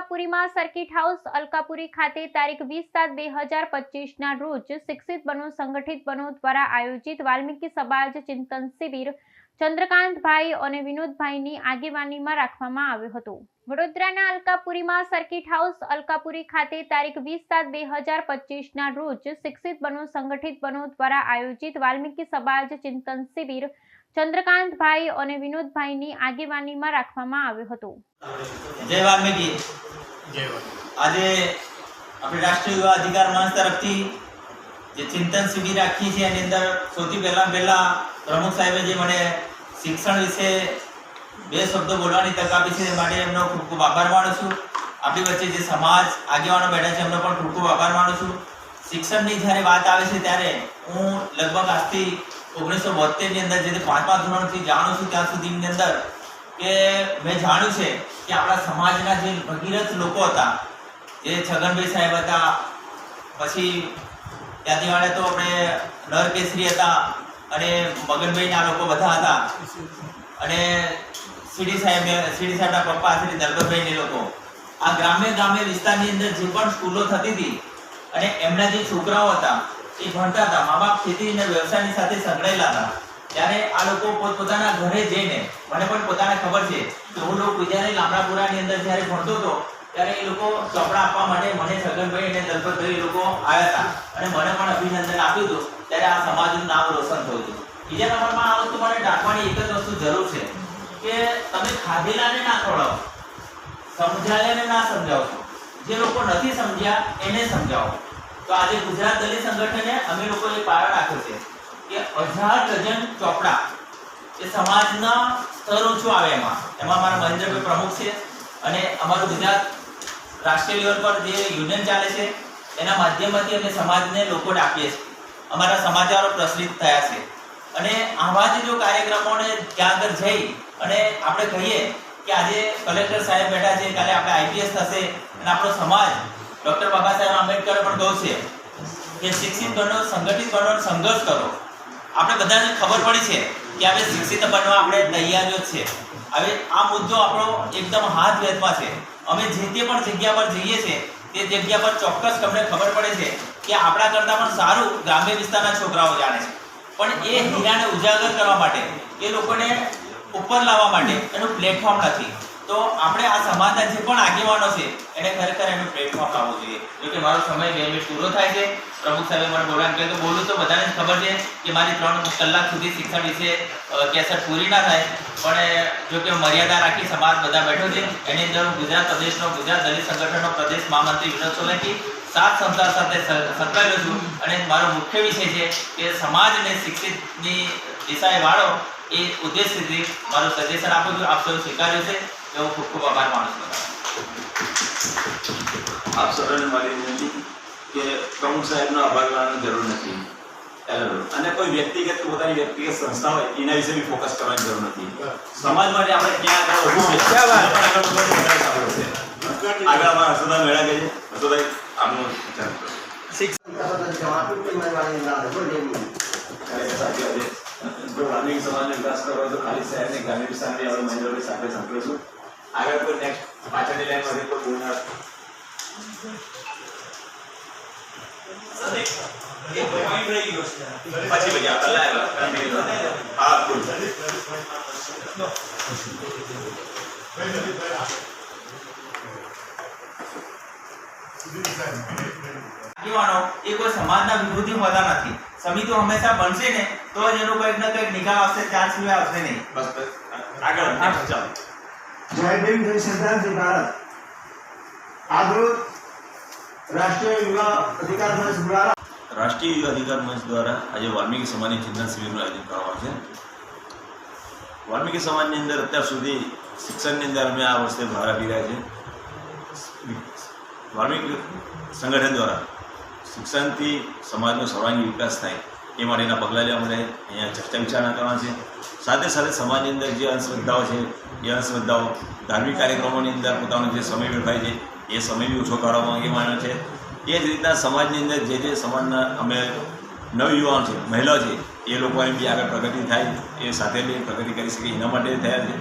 અલકાપુરીમાં circuit house Alkapuri ખાતે તારીખ વીસ સાત બે હજાર પચીસના રોજ શિક્ષિત બનો, સંગઠિત બનો દ્વારા આયોજિત વાલ્મીકી સમાજ ચિંતન શિબિર ચંદ્રકાંતભાઈ અને વિનોદભાઈની આગેવાનીમાં રાખવામાં આવ્યો હતો. વડોદરાના અલકાપુરીમાં સર્કિટ હાઉસ અલકાપુરી ખાતે તારીખ વીસ સાત બે હજાર પચીસના રોજ શિક્ષિત બનો, સંગઠિત બનો દ્વારા આયોજિત વાલ્મીકી સમાજ ચિંતન શિબિર ચંદ્રકાંતભાઈ અને વિનોદભાઈની આગેવાનીમાં રાખવામાં આવ્યો હતો. જય વાલ્મીકી. આજે આપણે રાષ્ટ્રીય યુવા અધિકાર મંચ તરફથી જે ચિંતન શિબિર રાખી છે એની અંદર સૌથી પહેલાં પહેલાં પ્રમુખ સાહેબે જે મને શિક્ષણ વિશે બે શબ્દો બોલવાની તક આપી છે માટે એમનો ખૂબ ખૂબ આભાર માનું છું. આપણી વચ્ચે જે સમાજ આગેવાનો બેઠા છે, એમનો પણ ખૂબ ખૂબ આભાર માનું છું. શિક્ષણની જ્યારે વાત આવે છે, ત્યારે હું લગભગ આજથી ઓગણીસો બોતેરની અંદર જે પાંચમા ધોરણથી જાણું છું, ત્યાં સુધીની અંદર કે મેં જાણ્યું છે કે આપણા સમાજના જે ભગીરથ લોકો હતા, જે છગનભાઈ સાહેબ હતા, પછી ત્યાંથી તો આપણે નરકેસરી હતા અને મગનભાઈના લોકો બધા હતા. અને સીડી સાહેબ, સીડી સાહેબના પપ્પા શ્રી દલપતભાઈ ને લોકો. આ ગ્રામ્ય ગ્રામ્ય વિસ્તારની અંદર જે પણ સ્કૂલો થતી હતી અને એમના જે છોકરાઓ હતા, એ ભણતા હતા, મા બાપ ખેતી અને વ્યવસાયની સાથે સંકળાયેલા હતા. ત્યારે આ લોકો પોતપોતાના ઘરે જઈને, મને પણ પોતાને ખબર છે કે હું લોકો વિદ્યાલય લામડાપુરાની અંદર જ્યારે ભણતો હતો, ત્યારે એ લોકો ચોપડા આપવા માટે મને છગનભાઈ અને દલપતભાઈ એ લોકો આવ્યા હતા. અને મને પણ અભિનંદન આપ્યું હતું, ત્યારે આ સમાજનું નામ રોશન થયું હતું. બીજા નંબરમાં આ વસ્તુ મને ટાંકવાની એક જ વસ્તુ જરૂર છે, કે તમે ખાધેલાને ના ખવડાવો સમજાયેલાને ના સમજાવો. જે લોકો નથી સમજ્યા, એને સમજાવો. તો આજે ગુજરાત દલિત સંગઠને અમે લોકોએ પાયો રાખ્યો છે. કે અઢાર ડઝન ચોપડા એ સમાજના સ્તર ઊંચું આવે એમાં. એમાં મારા મહેન્દ્રભાઈ પ્રમુખ છે અને અમારું ગુજરાત રાષ્ટ્રીય લેવલ પર જે યુનિયન ચાલે છે, એના માધ્યમથી અમે સમાજને લોકોને આપીએ છીએ. અમારા સમાચારો પ્રચલિત થયા છે. અને આવા જ જો કાર્યક્રમોને ત્યાં આગળ જઈ અને આપણે કહીએ કે આજે કલેક્ટર સાહેબ બેઠા છે, કાલે આપણે આઈપીએસ થશે અને આપણો સમાજ ડૉક્ટર બાબા સાહેબ આંબેડકરે પણ કહ્યું છે કે શિક્ષિત બનો, સંગઠિત બનો સંઘર્ષ કરો. આપણે બધાને ખબર પડી છે કે હવે શિક્ષિત બનવા આપણે તૈયારીઓ છે. હવે આ મુદ્દો આપણો એકદમ હાથ વેધમાં છે. અમે જે તે પણ જગ્યા પર જઈએ છીએ તે જગ્યા પર ચોક્કસ તમને ખબર પડે છે કે આપણા કરતાં પણ સારું ગ્રામ્ય વિસ્તારના છોકરાઓ જાણે છે. પણ એ હીરાને ઉજાગર કરવા માટે, એ લોકોને ઉપર લાવવા માટે એનું પ્લેટફોર્મ નથી. તો આપણે આ સમાજના જે પણ આગેવાનો છે. એને ખરેખર એનું પ્લેટફોર્મ લાવવું જોઈએ. જો કે મારો સમય બે મિનિટ પૂરો થાય છે. પ્રમુખ સાહેબે મને બોલવાનું કહ્યું તો બોલું તો બધાને ખબર છે કે મારી ત્રણ કલાક સુધી શિક્ષણ વિશે કેસર પૂરી ના થાય. પણ જો કે મર્યાદા રાખી સમાજ બધા બેઠો છે. એની અંદર ગુજરાત પ્રદેશનો, ગુજરાત દલિત સંગઠનનો પ્રદેશ મહામંત્રી વિનોદ સોલંકી સાત સંસ્થા સાથે સંકળાયેલો છું. અને મારો મુખ્ય વિષય છે કે સમાજને શિક્ષિતની દિશાએ વાળો એ ઉદ્દેશથી મારું સજેશન આપું છું. આપ સૌ સ્વીકાર્યું છે. એવો ખૂબ ખૂબ આભાર માનું છું. આપ સર્વને મારી વિનંતી કે પ્રમુખ સાહેબનો આભાર માનવાની જરૂર નથી. અને કોઈ વ્યક્તિગત કે પોતાની વ્યક્તિગત સંસ્થા હોય એના વિશે બી ફોકસ કરવાની જરૂર નથી. સમાજ માટે આપણે ક્યાં આગળ વધવું છે? ક્યાં વાત? આપણે આગળ વધવાની વધારે સારું છે? આગળ અમારા હસુદા મેળા ગઈ હસુદાઈ આપનો વિચાર કરો. જો વાલ્મીકી સમાજનો વિકાસ કરવો હોય તો ખાલી શહેરને ગ્રામ્ય વિસ્તારની આપણે મહેન્દ્રભાઈ સાથે સંકળીશું આગળ કોઈ નેક્સ્ટ પાછળની લાઈનમાંથી કોઈ બોલનાર પછી પછી આપણે લાઈવ હા બોલ આગેવાનો એ કોઈ સમાજના વિરોધી હોતા નથી. સમિતિઓ હંમેશા બનશે ને તો જ એનો કંઈક ને કંઈક નિકાલ આવશે ત્યાં સિવાય આવશે નહીં. બસ બસ. આગળ next ચાલો. જય જય સિદ્ધાંતિ ભારત. આજરોજ રાષ્ટ્રીય યુવા અધિકાર મંચ દ્વારા. રાષ્ટ્રીય યુવા અધિકાર મંચ દ્વારા આજે વાલ્મીકી સમાજની ચિંતન શિબિરનું આયોજન કરવામાં છે. વાલ્મીકી સમાજની અંદર અત્યાર સુધી શિક્ષણની અંદર અમે આ વર્ષે ભાર આપી રહ્યા છે વાલ્મીકી સંગઠન દ્વારા શિક્ષણથી સમાજનો સર્વાંગી વિકાસ થાય એ માટેના પગલાં લેવા માટે અહીંયા ચર્ચા વિચારણા કરવાના છે. સાથે સાથે સમાજની અંદર જે અંધશ્રદ્ધાઓ છે એ અંધશ્રદ્ધાઓ ધાર્મિક કાર્યક્રમોની અંદર પોતાનો જે સમય વેડફાય છે, એ સમય બી ઓછો કાઢવામાં એ માન્યો છે. એ જ રીતના સમાજની અંદર જે જે સમાજના અમે નવયુવાન છે મહિલાઓ છે, એ લોકોની બી આગળ પ્રગતિ થાય, એ સાથે બી પ્રગતિ કરી શકે, એના માટે થયા છે.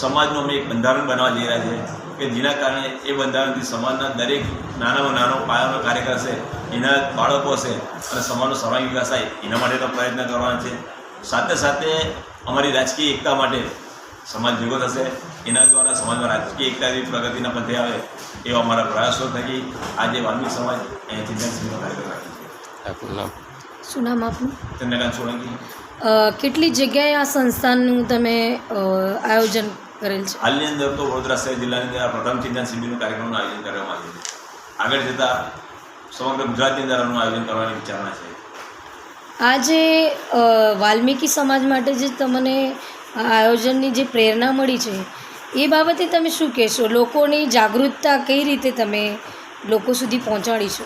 સમાજનું અમે એક બંધારણ બનાવવા જઈ રહ્યા છે કે જેના કારણે એ બંધારણથી સમાજના દરેક નાનામાં નાનો પાયાનો કાર્યકર છે એના બાળકો છે અને સમાજનો સર્વાંગી વિકાસ થાય, એના માટેનો પ્રયત્ન કરવાના છે. સાથે સાથે અમારી રાજકીય એકતા માટે સમાજ ભેગો થશે. એના દ્વારા સમાજમાં રાજકીય એકતાની પ્રગતિના પંથે આવે એવા અમારા પ્રયાસો થકી આજે વાલ્મીક સમાજ અહીંયા ચિંતન કાર્યક્રમ રાખે છે. શું નામ આપનું? ચંદ્રકાંત સોલંકી. અ, કેટલી જગ્યાએ આ સંસ્થાનું તમે આયોજન કરેલ છે? હાલની અંદર તો વડોદરા શહેર જિલ્લાની અંદર પ્રથમ ચિંતન શિબિરનું કાર્યક્રમનું આયોજન કરવામાં આવ્યું છે. આગળ જતાં સમગ્ર ગુજરાતની અંદર આનું આયોજન કરવાની વિચારણા છે. આજે વાલ્મીકી સમાજ માટે જે તમને આ આયોજનની જે પ્રેરણા મળી છે, એ બાબતે તમે શું કહેશો? લોકોની જાગૃતતા કઈ રીતે તમે લોકો સુધી પહોંચાડીશો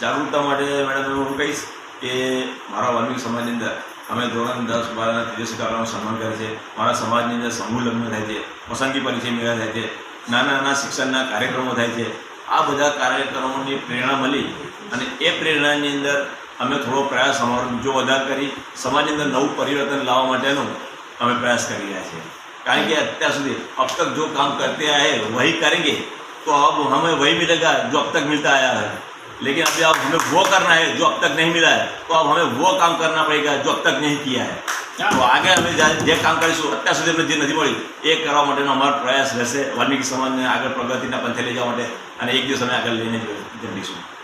જાગૃતતા માટે મેડમ હું કહીશ કે મારા વાલ્મિક સમાજની અંદર અમે ધોરણ દસ બારના તેજસ્વી કારણનું સન્માન કરે છે. મારા સમાજની અંદર સમૂહ લગ્ન થાય છે, પસંદગી પરિચય મેળા થાય છે, નાના નાના શિક્ષણના કાર્યક્રમો થાય છે. આ બધા કાર્યક્રમોની પ્રેરણા મળી અને એ પ્રેરણાની અંદર અમે થોડો પ્રયાસ અમારો બીજો વધાર કરી, સમાજની અંદર નવું પરિવર્તન લાવવા માટેનો અમે પ્રયાસ કરી રહ્યા છીએ કારણ કે અત્યાર સુધી अब तक जो काम करते आए हैं वही करेंगे तो अब हमें वही मिलेगा जो अब तक मिलता आया है लेकिन अभी अब हमें वो करना है जो अब तक नहीं मिला है तो अब हमें वो काम करना पड़ेगा जो अब तक नहीं किया है તો આગળ અમે જ્યાં- જે કામ કરીશું અત્યાર સુધી અમને જે નથી મળ્યું એ કરવા માટેનો અમારો પ્રયાસ રહેશે વાલ્મીકી સમાજને આગળ પ્રગતિના પંથે લઈ જવા માટે અને એક દિવસ અમે આગળ લઈને જ- જઈશું